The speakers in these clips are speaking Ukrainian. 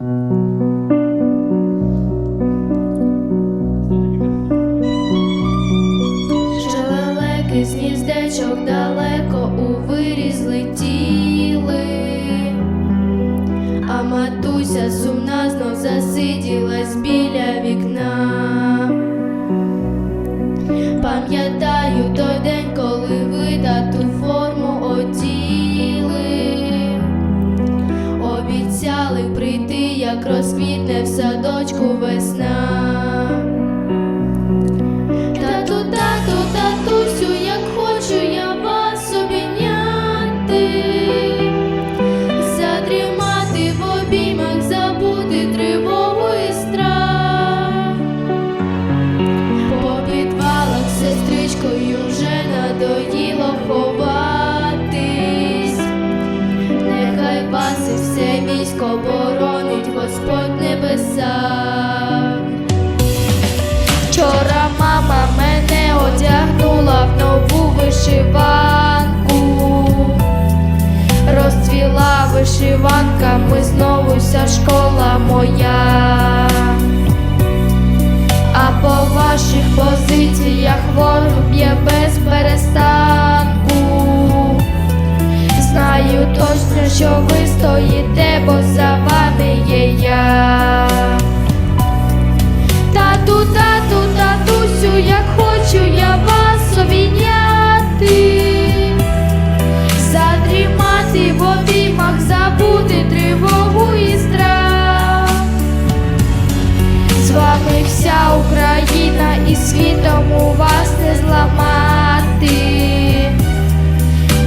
Ще лелеки з гніздечок далеко у виріз а матуся сумна знов засиділась біля вікна. Пам'ятаю той день, коли ви форму оділи, обіцяли прийти, як розквітне в садочку весна. Тату, тату, татусю, як хочу я вас обійняти, задрімати в обіймах, забути тривогу і страх. По підвалах сестричкою вже надоїло вся школа моя. А по ваших позиціях ворог б'є без перестанку. Знаю точно, що ви стоїте, бо за і світом у вас не зламати.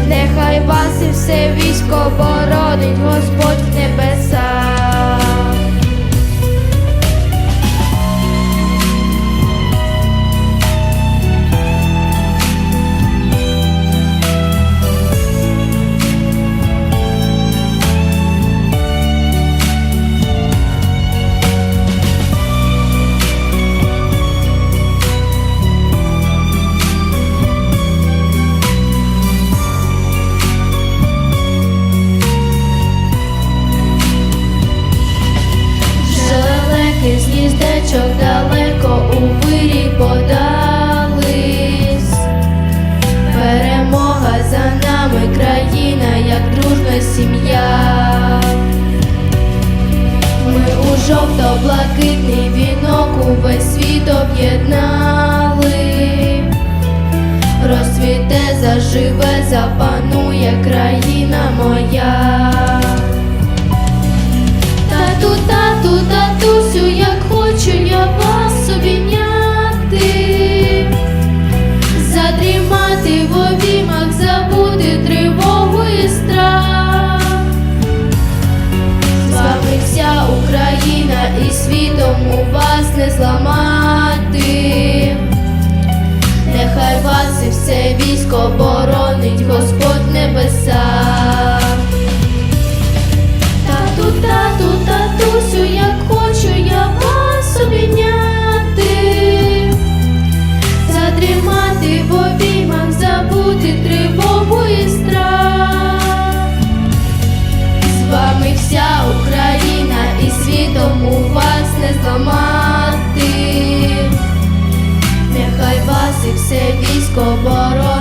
Нехай вас і все військо боронить Господь як сім'я. Ми у жовто-блакитний вінок увесь світ об'єднали. Розцвіте, заживе, запанує країна моя. Нехай